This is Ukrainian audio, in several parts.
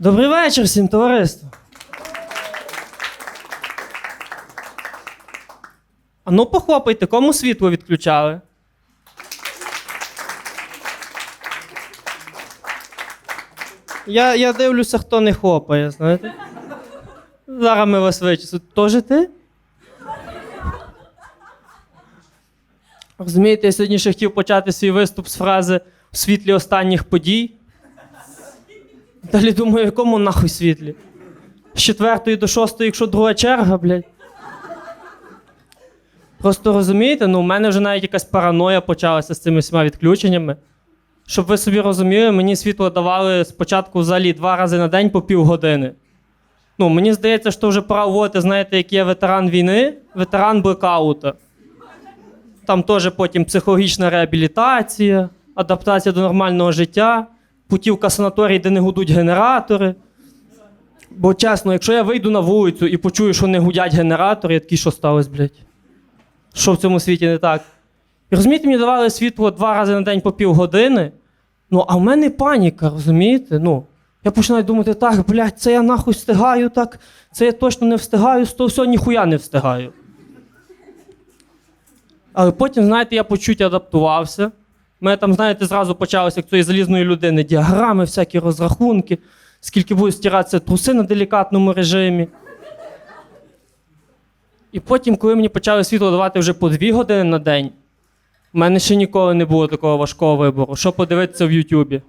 Добрий вечір всім, товариство. А ну похлопайте, кому світло відключали? Я, я дивлюся, хто не хлопає, знаєте? Зараз ми вас вичислимо. Тоже ти? Розумієте, я сьогодні ще хотів почати свій виступ з фрази в світлі останніх подій. Далі думаю, якому нахуй світлі? З четвертої до шостої, якщо друга черга, блядь. Просто розумієте, ну, у мене вже навіть якась параноя почалася з цими всіма відключеннями. Щоб ви собі розуміли, мені світло давали спочатку взагалі два рази на день по півгодини. Ну, мені здається, що вже пора вводити, знаєте, як є ветеран війни, ветеран блекаута. Там теж потім психологічна реабілітація, адаптація до нормального життя, путівка санаторій, де не гудуть генератори. Бо чесно, якщо я вийду на вулицю і почую, що не гудять генератори, я такий, що сталося, блядь? Що в цьому світі не так? І розумієте, мені давали світло два рази на день по півгодини. Ну, а в мене паніка, розумієте? Ну, я починаю думати, так, блядь, це я нахуй встигаю, так, це я точно не встигаю, з того всього ніхуя не встигаю. Але потім, знаєте, я по чуть адаптувався. Мене там, знаєте, зразу почалося як цієї залізної людини діаграми, всякі розрахунки, скільки будуть стиратися труси на делікатному режимі. І потім, коли мені почали світло давати вже по дві години на день, у мене ще ніколи не було такого важкого вибору. Що подивитися в Ютубі?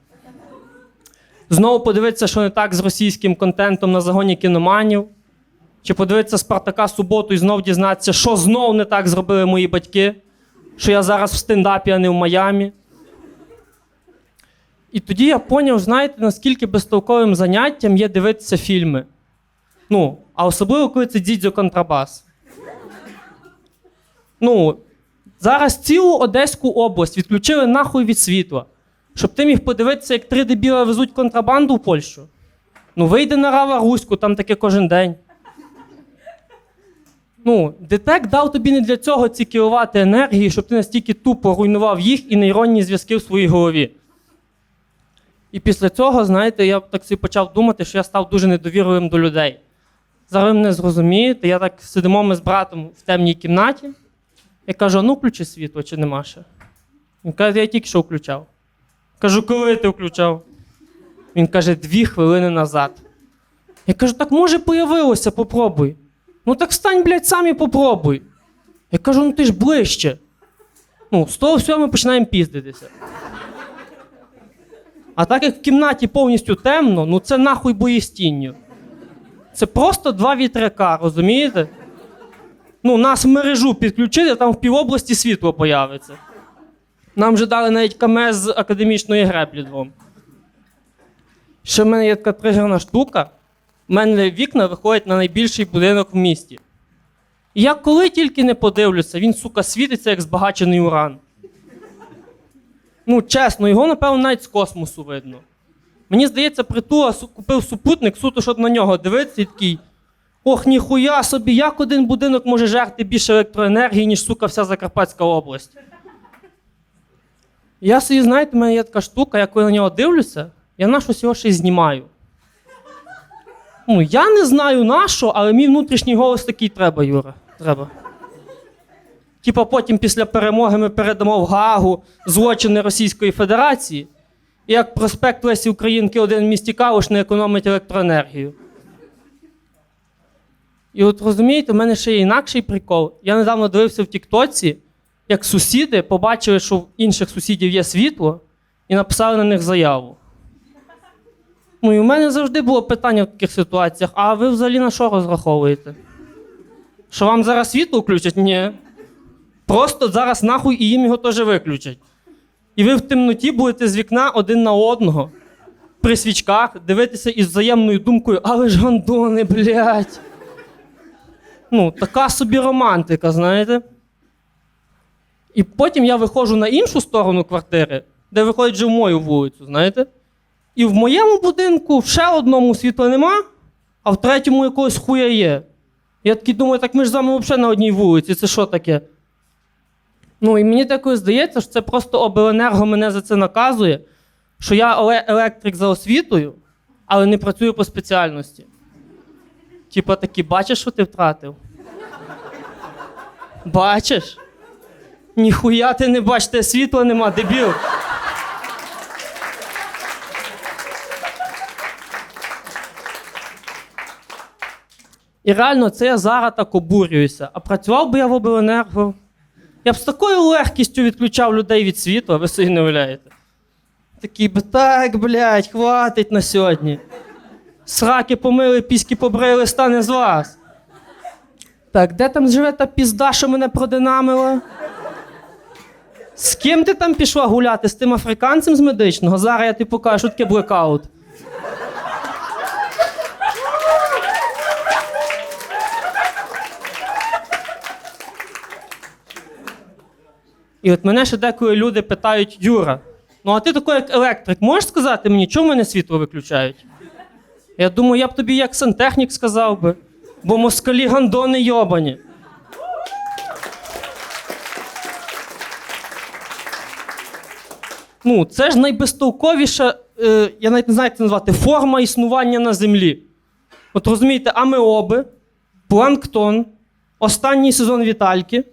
Знову подивитися, що не так з російським контентом на загоні кіноманів. Чи подивитися Спартака суботу і знов дізнатися, що знов не так зробили мої батьки, що я зараз в стендапі, а не в Майамі. І тоді я поняв, знаєте, наскільки безтолковим заняттям є дивитися фільми. Ну, а особливо, коли це дідзьо контрабас. Ну, зараз цілу Одеську область відключили нахуй від світла, щоб ти міг подивитися, як три дебіла везуть контрабанду в Польщу. Ну, вийди на Рава Руську, там таке кожен день. Ну, ДТЕК дав тобі не для цього ці кіловати енергії, щоб ти настільки тупо руйнував їх і нейронні зв'язки в своїй голові. І після цього, знаєте, я так собі почав думати, що я став дуже недовірливим до людей. Зараз ви мене зрозумієте, я так сидимо ми з братом в темній кімнаті. Я кажу: ну включи світло, чи нема ще. Він каже, я тільки що включав. Кажу, коли ти включав? Він каже, дві хвилини назад. Я кажу, так може появилося, попробуй. Ну так встань, блядь, сам і попробуй. Я кажу, ну ти ж ближче. Ну, з того всього ми починаємо піздитися. А так як в кімнаті повністю темно, ну це нахуй боєстінню. Це просто два вітряка, розумієте? Ну, нас мережу підключили, там в півобласті світло появиться. Нам вже дали навіть КМС з академічної греблі двом. Ще в мене є така тригерна штука. У мене вікна виходять на найбільший будинок в місті. І я коли тільки не подивлюся, він, сука, світиться, як збагачений уран. Ну, чесно, його, напевно, навіть з космосу видно. Мені здається, притула купив супутник, суто, щоб на нього дивитися, і такий. Ох, ніхуя собі, як один будинок може жерти більше електроенергії, ніж сука, вся Закарпатська область. Я собі, знаєте, в мене є така штука, я коли на нього дивлюся, я на щось його ще й знімаю. Ну, я не знаю на що, але мій внутрішній голос такий треба, Юра. Треба. Типа потім після перемоги ми передамо в Гаагу злочини Російської Федерації, і як проспект Лесі Українки один в місті Калуш не економить електроенергію. І от розумієте, в мене ще є інакший прикол. Я недавно дивився в Тіктоці, як сусіди побачили, що в інших сусідів є світло, і написали на них заяву. Ну і у мене завжди було питання в таких ситуаціях: а ви взагалі на що розраховуєте? Що вам зараз світло включать? Ні. Просто зараз нахуй і їм його теж виключать. І ви в темноті будете з вікна один на одного при свічках дивитися із взаємною думкою, але ж гандони, блядь. Ну, така собі романтика, знаєте. І потім я виходжу на іншу сторону квартири, де виходить вже в мою вулицю, знаєте. І в моєму будинку ще одному світла нема, а в третьому якогось хуя є. Я такий думаю, так ми ж з вами взагалі на одній вулиці, це що таке? Ну, і мені такою здається, що це просто обленерго мене за це наказує, що я електрик за освітою, але не працюю по спеціальності. Типа такі, бачиш, що ти втратив? Бачиш? Ніхуя ти не бачиш, те світла нема, дебіл. І реально, це я зараз так обурююся. А працював би я в обленерго. Я б з такою легкістю відключав людей від світла, ви собі не уявляєте. Такий би, так, блядь, хватить на сьогодні. Сраки помили, піськи побрили, стане з вас. Так, де там живе та пізда, що мене продинамила? З ким ти там пішла гуляти? З тим африканцем з медичного? Зараз я тобі покажу, таке блекаут. І от мене ще деколи люди питають: Юра, ну а ти такий як електрик, можеш сказати мені, чому мене світло виключають? Я думаю, я б тобі як сантехнік сказав би, бо москалі гандони йобані. Ну, це ж найбезтолковіша, е, я навіть не знаю, як це назвати, форма існування на землі. От розумієте, амеоби, планктон, останній сезон Вітальки,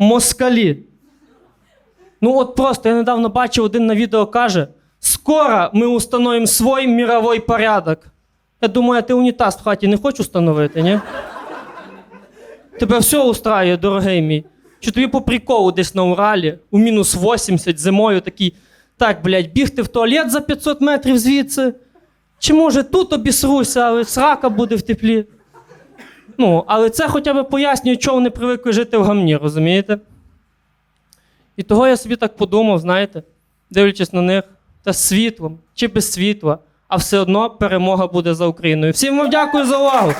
москалі. Ну от просто я недавно бачив один на відео каже: скоро ми установимо свій мировий порядок. Я думаю, ти унітаз в хаті не хочеш установити, ні? Тебе все устраює, дорогий мій. Чи тобі по приколу десь на Уралі у мінус 80 зимою такий, так, блядь, бігти в туалет за 500 метрів звідси. Чи може тут обісруся, але срака буде в теплі. Ну, але це хоча б пояснює, чого вони привикли жити в гамні, розумієте? І того я собі так подумав, знаєте, дивлячись на них, та світлом чи без світла, а все одно перемога буде за Україною. Всім вам дякую за увагу!